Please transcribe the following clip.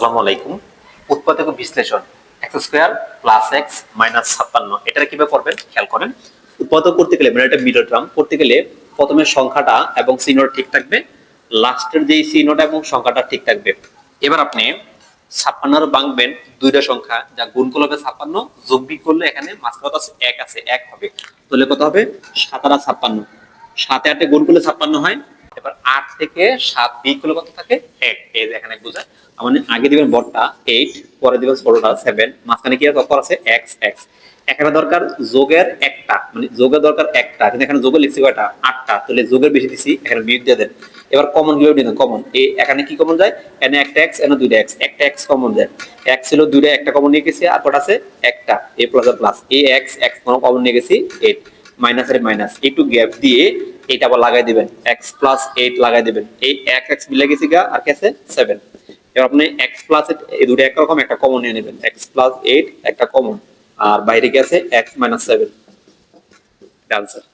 আসসালামু আলাইকুম। উৎপাদক বিশ্লেষণ X square plus X minus ছাপ্পান্ন। এটা কীভাবে করবেন? খেয়াল করেন। উৎপাদক করতে গেলে মানে এটা মিডল টার্ম করতে গেলে প্রথমে সংখ্যাটা এবং চিহ্নটা ঠিক থাকবে লাস্টের যেই চিহ্নটা এবং সংখ্যাটা ঠিক থাকবে। এবার আপনি ছাপ্পান্নর ভাঙবেন দুইটা সংখ্যা, যা গুণ করলে হবে ছাপ্পান্ন, যোগ বিয়োগ করলে এখানে মাঝখানে আছে এক আছে, এক হবে। তাহলে কত হবে? সাতারা ছাপ্পান্ন। সাতে আটে গুণ করলে ছাপ্পান্ন হয় এবার আট থেকে সাত বিয়োগ করলে কত থাকে? এক। এই এখানে তার মানে আগে দিবেন বড়টা এইট পরে দিবেন ছোটটা সেভেন মাঝখানে কি আছে আছে? এক্স এক্স এখানে দরকার যোগের একটা মানে যোগের দরকার একটা, কিন্তু এখানে যোগের লিখছি কয়টা? আটটা। তাহলে যোগের বেশি দিছি, এখানে বিয়োগ দিয়ে দেন। এবার কমন কীভাবে দিবেন কমন এই এখানে কি কমন যায়? এখানে একটা এক্স এখানে দুইটা এক্স একটা এক্স কমন যায়। এক্স ছিল দুইটা, একটা কমন নিয়ে গেছি, আর কটা আছে? একটা। A plus plus A X X common নিয়ে গেছি এইট মাইনাসের মাইনাস একটু গ্যাপ দিয়ে এইটা আবার লাগাই দিবেন। এক্স প্লাস এইট লাগাই দিবেন। এই এক এক্স মিলে গেছি গা আর কে আছে সেভেন এবার আপনি এক্স প্লাস এই দুটো একরকম একটা কমন নিয়ে নেবেন। এক্স প্লাস এইট একটা কমন আর বাইরে গেছে এক্স মাইনাস সেভেন আনসার